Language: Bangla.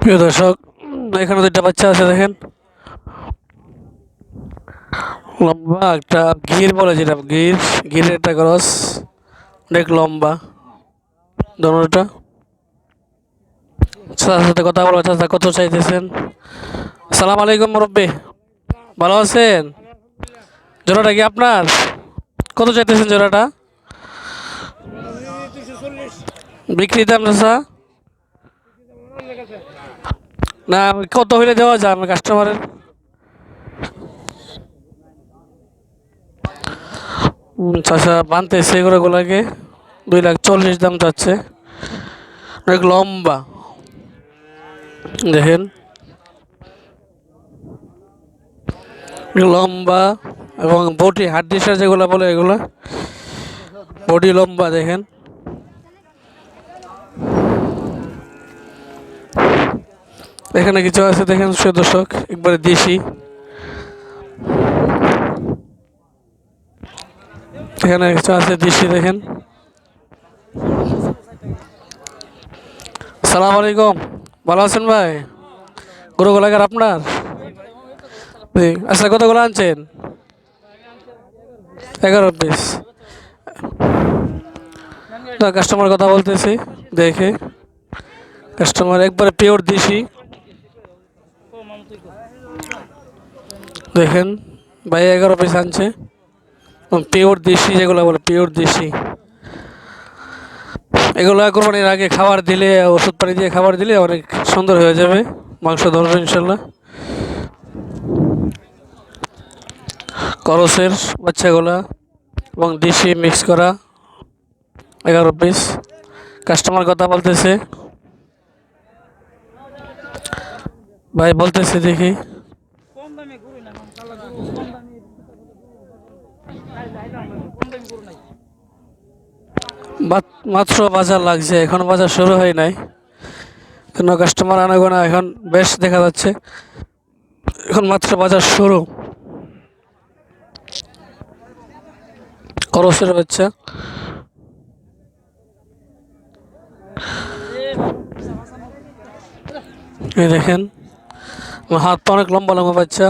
প্রিয় দর্শক, এখানে দুইটা বাচ্চা আছে, দেখেন। লম্বা একটা গির বলে যেটা, গির, গিরের একটা ক্রস, অনেক লম্বা। দোনোটা। চাচার সাথে কথা বলো চাচা কত চাইতেছেন। সালাম আলাইকুম, মুরব্বী। ভালো আছেন? জোড়াটা কি আপনার? কত চাইতেছেন জোড়াটা? বিক্রি দাম, চাচা? না, কত হইলে দেওয়া যায় আমার কাস্টমারের চাষা বানতেছে এগুলোগুলোকে। দুই লাখ চল্লিশ দাম চাচ্ছে অনেক লম্বা। দেখেন। লম্বা এবং বডি হাড্ডিসার যেগুলো বলে এগুলো। বডি লম্বা, দেখেন। এখানে কিছু আছে, দেখেন সে দর্শক, একবারে দেশি। এখানে কিছু আছে, দেশি, দেখেন। সালাম আলাইকুম, ভালো আছেন ভাই? গরু গোলাকার আপনার? আচ্ছা কতগুলো আনছেন? এগারো পিস কাস্টমার কথা বলতেছি, দেখে। কাস্টমার একবারে পিওর দেশি। দেখেন, ভাই এগারো পিস আনছে। পিওর দেশি যেগুলো বলে পিওর দেশি। এগুলো কোরবানির আগে খাবার দিলে, ওষুধ পানি দিয়ে খাবার দিলে অনেক সুন্দর হয়ে যাবে। মাংস ধরবে ইনশাল্লাহ। করসের বাচ্চাগুলা এবং দেশি মিক্স করা এগারো পিস কাস্টমার কথা বলতেছে ভাই বলতেছে দেখি কম দামে গরু না কালা গরু কম দামে কম দামে গরু নাই দেখি। মাত্র বাজার লাগছে, এখন বাজার শুরু হয় নাই। কেন কাস্টমার আনাগোনা এখন বেশ দেখা যাচ্ছে। এখন মাত্র বাজার শুরু। বাচ্চা এই দেখেন। হাত পা অনেক লম্বা লম্বা বাচ্চা।